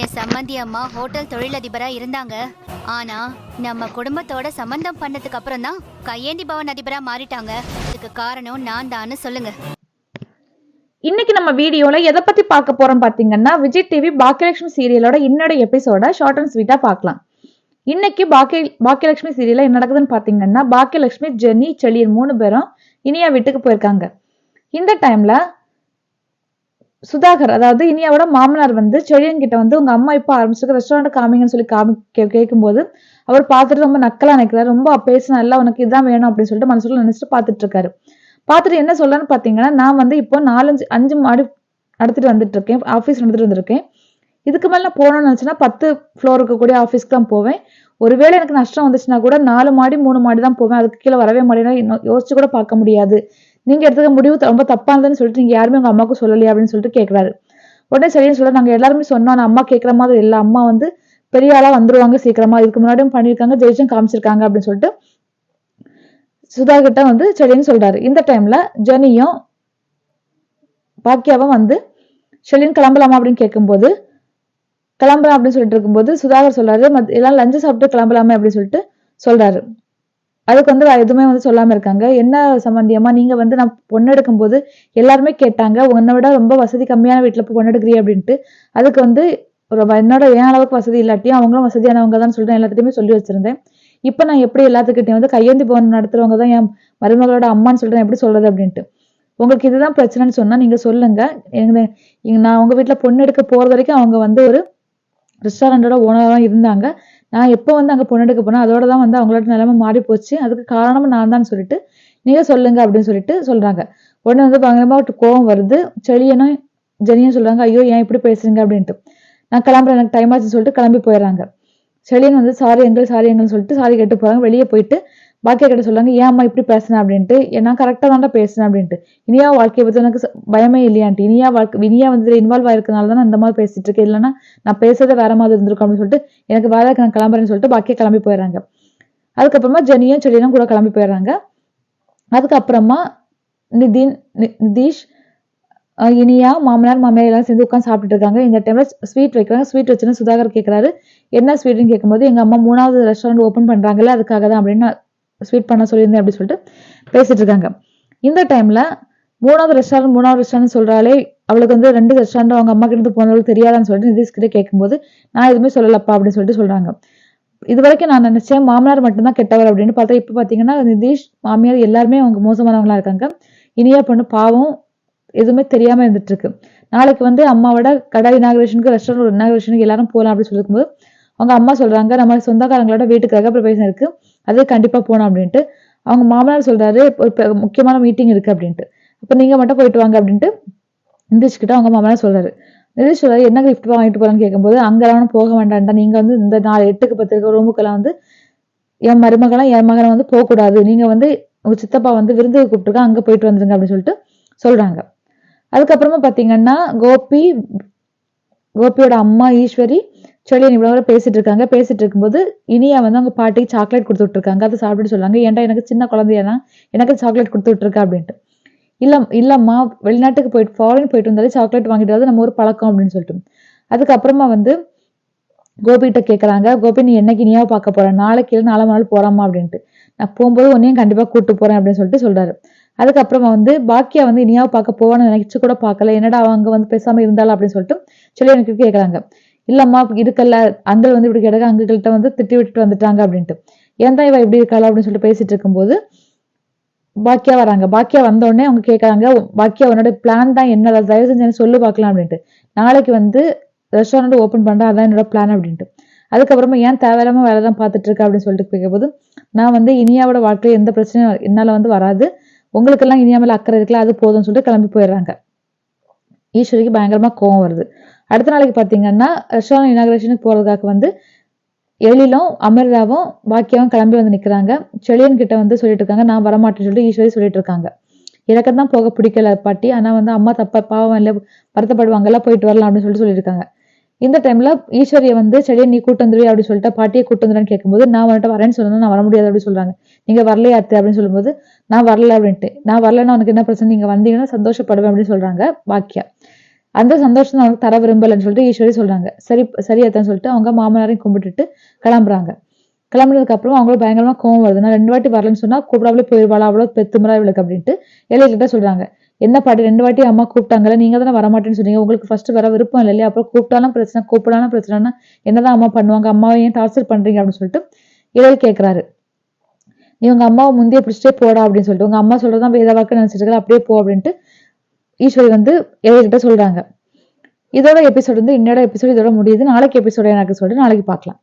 என் சம்மந்தி அம்மா ஹோட்டல் தொழிலதிபரா இருந்தாங்க. ஆனா நம்ம குடும்பத்தோட சம்பந்தம் பண்ணதுக்கு அப்புறம் தான் கையேந்தி பவன் அதிபரா மாறிட்டாங்க. இதுக்கு காரணம் நான் தான்னு சொல்லுங்க. இன்னைக்கு நம்ம வீடியோல எதை பத்தி பார்க்க போறோம் பாத்தீங்கன்னா விஜய் டிவி பாக்கியலட்சுமி சீரியலோட இன்னோட எபிசோட ஷார்ட் அண்ட் ஸ்வீட்டா பார்க்கலாம். இன்னைக்கு பாக்கிய பாக்கியலட்சுமி சீரியல்ல என்ன நடக்குதுன்னு பாத்தீங்கன்னா பாக்கியலட்சுமி ஜெனி செழியன் மூணு பேரும் இனியா வீட்டுக்கு போயிருக்காங்க. இந்த டைம்ல சுதாகர் அதாவது இனியாவோட மாமனார் வந்து செழியன்கிட்ட வந்து உங்க அம்மா இப்ப ஆரம்பிச்சிருக்க ரெஸ்டாரண்ட் காமிங்கன்னு சொல்லி காமி கேட்கும்போது அவர் பார்த்துட்டு ரொம்ப நக்கலா நினைக்கிறாரு. ரொம்ப பேசினா எல்லாம் உனக்கு இதான் வேணும் அப்படின்னு சொல்லிட்டு மனசுல நினைச்சிட்டு பார்த்துட்டு இருக்காரு பார்த்துட்டு என்ன சொல்லலாம்னு பார்த்தீங்கன்னா நான் வந்து இப்போ நாலஞ்சு அஞ்சு மாடி நடத்திட்டு வந்துட்டு இருக்கேன் ஆஃபீஸ் நடத்திட்டு வந்திருக்கேன். இதுக்கு மேலே நான் போகணும்னு நினச்சினா பத்து ஃப்ளோர் இருக்கக்கூடிய ஆஃபீஸ்க்கு தான் போவேன். ஒருவேளை எனக்கு நஷ்டம் வந்துச்சுன்னா கூட நாலு மாடி மூணு மாடி தான் போவேன். அதுக்கு கீழே வரவே மாட்டேன்னா இன்னும் யோசிச்சு கூட பார்க்க முடியாது. நீங்க எடுத்துக்க முடிவு ரொம்ப தப்பானதுன்னு சொல்லிட்டு நீங்க யாருமே உங்க அம்மாவுக்கு சொல்லலையா அப்படின்னு சொல்லிட்டு கேட்குறாரு உடனே சரின்னு சொல்ல நாங்க எல்லாருமே சொன்னோம். ஆனா அம்மா கேட்குற மாதிரி இல்லை. அம்மா வந்து பெரிய ஆளா வந்துருவாங்க சீக்கிரமா. இதுக்கு முன்னாடியும் பண்ணியிருக்காங்க ஜெயிச்சும் காமிச்சிருக்காங்க அப்படின்னு சொல்லிட்டு சுதா கிட்ட வந்து செடின்னு சொல்றாரு. இந்த டைம்ல ஜெனியும் பாக்கியாவும் வந்து ஷெலின் கிளம்பலாமா அப்படின்னு கேட்கும்போது கிளம்பலாம் அப்படின்னு சொல்லிட்டு இருக்கும்போது சுதாகர் சொல்றாரு மத் எல்லாம் லஞ்சு சாப்பிட்டு கிளம்பலாமே அப்படின்னு சொல்லிட்டு சொல்றாரு. அதுக்கு வந்து எதுவுமே வந்து சொல்லாம இருக்காங்க. என்ன சம்பந்தியமா நீங்க வந்து நான் பொண்ணு எடுக்கும்போது எல்லாருமே கேட்டாங்க. உன்னை விட ரொம்ப வசதி கம்மியான வீட்டுல போய் பொண்ணு எடுக்கிறீ அப்படின்ட்டு. அதுக்கு வந்து என்னோட என் அளவுக்கு வசதி இல்லாட்டியும் அவங்களும் வசதியானவங்க தான் சொல்லிட்டு எல்லாத்தையுமே சொல்லி வச்சிருந்தேன். இப்போ நான் எப்படி எல்லாத்துக்கிட்டையும் வந்து கையேந்தி பவன் நடத்துறவங்க தான் என் மருமகளோட அம்மான்னு சொல்லிட்டு எப்படி சொல்றது அப்படின்ட்டு. உங்களுக்கு இதுதான் பிரச்சனைன்னு சொன்னா நீங்க சொல்லுங்க. நான் உங்க வீட்டுல பொண்ணு எடுக்க போறது வரைக்கும் அவங்க வந்து ஒரு ரெஸ்டாரண்டோட ஓனராக இருந்தாங்க. நான் எப்போ வந்து அங்க பொண்ணு எடுக்க போனேன் அதோட தான் வந்து அவங்களோட நிலைமை மாறி போச்சு. அதுக்கு காரணமும் நான் தான் சொல்லிட்டு நீங்க சொல்லுங்க அப்படின்னு சொல்லிட்டு சொல்றாங்க. உடனே வந்து பயங்கரமாக ஒரு கோவம் வருது. செளியனும் ஜெனியும் சொல்றாங்க ஐயோ ஏன் இப்படி பேசுறீங்க? அப்படின்ட்டு. நான் கிளம்புறேன் எனக்கு டைம் ஆச்சுன்னு சொல்லிட்டு கிளம்பி போயிடுறாங்க. செளியன் வந்து சாரி எங்கள் சாரி எங்கள்னு சொல்லிட்டு சாரி கேட்டு போறாங்க. வெளியே போயிட்டு பாக்கியா கிட்ட ஏன் அம்மா இப்படி பேசுனேன் அப்படின்ட்டு. "ஏ, நான் கரெக்டாக தான்டா பேசுனேன் அப்படின்ட்டு. இனியா வாழ்க்கையை பற்றி எனக்கு பயமே இல்லையான்ட்டு இனியா வாழ்க்கை இனியா வந்து இன்வால்வ் ஆயிருக்கனால தான் நான் இந்த மாதிரி பேசிட்டு இருக்கேன். இல்லைன்னா நான் பேசுறதே வேற மாதிரி இருந்திருக்கும் அப்படின்னு சொல்லிட்டு எனக்கு வேலைக்கு நான் கிளம்புறேன்னு சொல்லிட்டு பாக்கியா கிளம்பி போயிடுறாங்க. அதுக்கப்புறமா ஜெனியும் செடியும் கூட கிளம்பி போயிடுறாங்க. அதுக்கப்புறமா நிதின் நிதிஷ் இனியா மாமனார் மாமியார் எல்லாம் சேர்ந்து உட்காந்து சாப்பிட்டு இருக்காங்க. இந்த டைம்ல ஸ்வீட் வைக்கிறாங்க. ஸ்வீட் வச்சுன்னு சுதாகர் கேட்கறாரு என்ன ஸ்வீட்னு கேட்கும்போது எங்க அம்மா மூணாவது ரெஸ்டாரண்ட் ஓப்பன் பண்றாங்கல்ல அதுக்காக தான் அப்படின்னு ஸ்வீட் பண்ண சொல்லியிருந்தேன் அப்படின்னு சொல்லிட்டு பேசிட்டு இருக்காங்க இந்த டைம்ல மூணாவது ரெஸ்டாரண்ட் மூணாவது ரெஸ்டாரண்ட் சொல்றாலே அவளுக்கு வந்து ரெண்டு ரெஸ்டாரண்ட் அவங்க அம்மா கிட்ட இருந்து போனவளுக்கு தெரியாதான்னு சொல்லிட்டு நிதிஷ் கிட்ட கேட்கும்போது நான் எதுவுமே சொல்லலப்பா அப்படின்னு சொல்லிட்டு சொல்றாங்க. இது வரைக்கும் நான் நினைச்சேன் மாமனார் மட்டும்தான் கெட்டவர் அப்படின்னு பார்த்தா இப்போ பார்த்தீங்கன்னா நிதிஷ் மாமியார் எல்லாருமே அவங்க மோசமானவங்களா இருக்காங்க. இனியா பொண்ணு பாவம் எதுவுமே தெரியாம இருந்துட்டு இருக்கு நாளைக்கு வந்து அம்மாவோட கடை இனாகிரேஷனுக்கு ரெஸ்டாரண்ட் இனாகிரேஷனுக்கு எல்லாரும் போகலாம் அப்படின்னு சொல்லிருக்கும்போது அவங்க அம்மா சொல்றாங்க நம்ம சொந்தக்காரங்களோட வீட்டுக்கு கிரகப்பிரவேசம் இருக்கு. அது கண்டிப்பாக போகணும் அப்படின்ட்டு. அவங்க மாமனார் சொல்றாரு ஒரு முக்கியமான மீட்டிங் இருக்குது அப்படின்ட்டு. அப்போ நீங்கள் மட்டும் போயிட்டு வாங்க அப்படின்ட்டு நிதிஷ்கிட்ட அவங்க மாமனார் சொல்றாரு. நிதிஷ் சொல்கிறாரு என்ன கிஃப்ட் வாங்கிட்டு போகிறான்னு கேட்கும்போது அங்கெல்லாம் போக வேண்டாம்டா. நீங்கள் வந்து இந்த நாலு எட்டுக்கு பத்து இருக்க ரூமுக்கெல்லாம் வந்து என் மருமகளாம் என் மகனை வந்து போகக்கூடாது. நீங்கள் வந்து உங்கள் சித்தப்பா வந்து விருந்துக்கு கூப்பிட்டுருக்கா அங்கே போயிட்டு வந்துருங்க அப்படின்னு சொல்லிட்டு சொல்கிறாங்க அதுக்கப்புறமா பார்த்தீங்கன்னா கோபி கோபியோட அம்மா ஈஸ்வரி செழியன் இவ்வளவு நேரம் பேசிட்டு இருக்காங்க பேசிட்டு இருக்கும்போது இனியா வந்து அவங்க பாட்டிக்கு சாக்லேட் கொடுத்து விட்டுருக்காங்க. அதை சாப்பிட்டு சொல்லுவாங்க ஏன்டா எனக்கு சின்ன குழந்தையா எனக்கு சாக்லேட் கொடுத்து விட்டுருக்கா அப்படின்ட்டு. இல்லை இல்லம்மா வெளிநாட்டுக்கு போயிட்டு ஃபாரின் போயிட்டு வந்தாலே சாக்லேட் வாங்கிட்டு வந்து நம்ம ஒரு பழக்கம் அப்படின்னு சொல்லிட்டு. அதுக்கப்புறமா வந்து கோபிகிட்ட கேட்குறாங்க கோபி நீ என்னைக்கு இனியாவை பார்க்க போற? நாளைக்கு இல்லை நாளை நாள் போறாமா அப்படின்ட்டு. நான் போகும்போது உன்னையும் கண்டிப்பா கூப்பிட்டு போறேன் அப்படின்னு சொல்லிட்டு சொல்றாரு. அதுக்கப்புறமா வந்து பாக்கியா வந்து இனியாவை பார்க்க போவான்னு நினைச்சு கூட பார்க்கல. என்னடா அவங்க வந்து பேசாம இருந்தாலும் அப்படின்னு சொல்லிட்டு சொல்லி எனக்கு கேக்குறாங்க. இல்லம்மா இருக்கல்ல. அங்கிள் வந்து இப்படி கிடக்க அங்கிள்கிட்ட வந்து திட்டி விட்டுட்டு வந்துட்டாங்க அப்படின்ட்டு. ஏன் தான் இவ இப்படி இருக்காளா அப்படின்னு சொல்லிட்டு பேசிட்டு இருக்கும்போது பாக்கியா வராங்க. பாக்கியா வந்த உடனே அவங்க கேட்கறாங்க பாக்கியா உன்னோட பிளான் தான் என்ன தயவு செஞ்சு சொல்லு பார்க்கலாம் அப்படின்ட்டு. நாளைக்கு வந்து ரெஸ்டாரண்ட் ஓபன் பண்ணுறேன் அதான் என்னோட பிளான் அப்படின்ட்டு. அதுக்கப்புறமா ஏன் தேவையில்லாம வேலை தான் பார்த்துட்டு இருக்க அப்படின்னு சொல்லிட்டு கேட்கும்போது நான் வந்து இனியாவோட வாழ்க்கையில எந்த பிரச்சனையும் என்னால வந்து வராது. உங்களுக்கெல்லாம் இனியா மேலே அக்கறை இருக்கல அது போதும்னு சொல்லிட்டு கிளம்பி போயிடுறாங்க. ஈஸ்வரிக்கு பயங்கரமா கோவம் வருது. அடுத்த நாளைக்கு பார்த்தீங்கன்னா ரெஸ்டாரண்ட் இனாகிரேஷனுக்கு போகிறதுக்காக வந்து எழிலும் அமிர்தாவும் பாக்கியாவும் கிளம்பி வந்து நிக்கிறாங்க. செழியன் கிட்ட வந்து சொல்லிட்டு இருக்காங்க நான் வரமாட்டேன்னு சொல்லிட்டு ஈஸ்வரி சொல்லிட்டு இருக்காங்க எனக்கு தான் போக பிடிக்கல பாட்டி. ஆனா வந்து அம்மா தப்பா பாவம் இல்ல வருத்தப்படுவாங்கல்ல போயிட்டு வரலாம் அப்படின்னு சொல்லிட்டு சொல்லியிருக்காங்க. இந்த டைம்ல ஈஸ்வரியை வந்து செடியை நீ கூட்டு வந்துருவி அப்படின்னு சொல்லிட்டு பாட்டியை கூட்டு வந்துடுன்னு கேட்கும்போது நான் வந்துட்டு வரேன்னு சொன்னா நான் வர முடியாது அப்படின்னு சொல்றாங்க. நீங்க வரலையா அத்தை? அப்படின்னு சொல்லும்போது நான் வரல அப்படின்ட்டு. நான் வரலன்னா உனக்கு என்ன பிரச்சனை? நீங்க வந்தீங்கன்னா சந்தோஷப்படுவேன் அப்படின்னு சொல்றாங்க பாக்கியா. அந்த சந்தோஷம் அவனுக்கு தர விரும்பலன்னு சொல்லிட்டு ஈஸ்வரி சொல்றாங்க. சரி சரியாத்தான்னு சொல்லிட்டு அவங்க மாமனாரையும் கும்பிட்டுட்டு கிளம்புறாங்க. கிளம்புனதுக்கு அப்புறம் அவங்களுக்கு பயங்கரமா கோவம் வருது. நான் ரெண்டு வாட்டி வரலன்னு சொன்னா கூப்பிடாமலே போயிருவாளா அவ்வளோ பெத்துமரா இவளுக்கு அப்படின்ட்டு எழில்கிட்ட சொல்றாங்க. என்ன பாட்டி ரெண்டு வாட்டி அம்மா கூப்பிட்டாங்கல்ல நீங்க தானே வரமாட்டேன்னு சொன்னீங்க. உங்களுக்கு ஃபர்ஸ்ட் வர விருப்பம் இல்லை இல்லையா? அப்புறம் கூப்பிட்டாலும் பிரச்சனை கூப்பிடாலும் பிரச்சனைனா என்னதான் அம்மா பண்ணுவாங்க? அம்மாவை ஏன் டார்ச்சர் பண்றீங்க அப்படின்னு சொல்லிட்டு இவள் கேட்கிறாரு நீ உங்க அம்மாவை முந்தைய பிடிச்சிட்டே போடா அப்படின்னு சொல்லிட்டு உங்க அம்மா சொல்றதான் வேதவாக்கு வாக்கு அப்படியே போ அப்படின்ட்டு ஈஸ்வரி வந்து எழில்கிட்ட சொல்றாங்க. இதோட எபிசோட் வந்து இன்னோட எபிசோட் இதோட முடியுது. நாளைக்கு எபிசோட எனக்கு சொல்லிட்டு நாளைக்கு பார்க்கலாம்.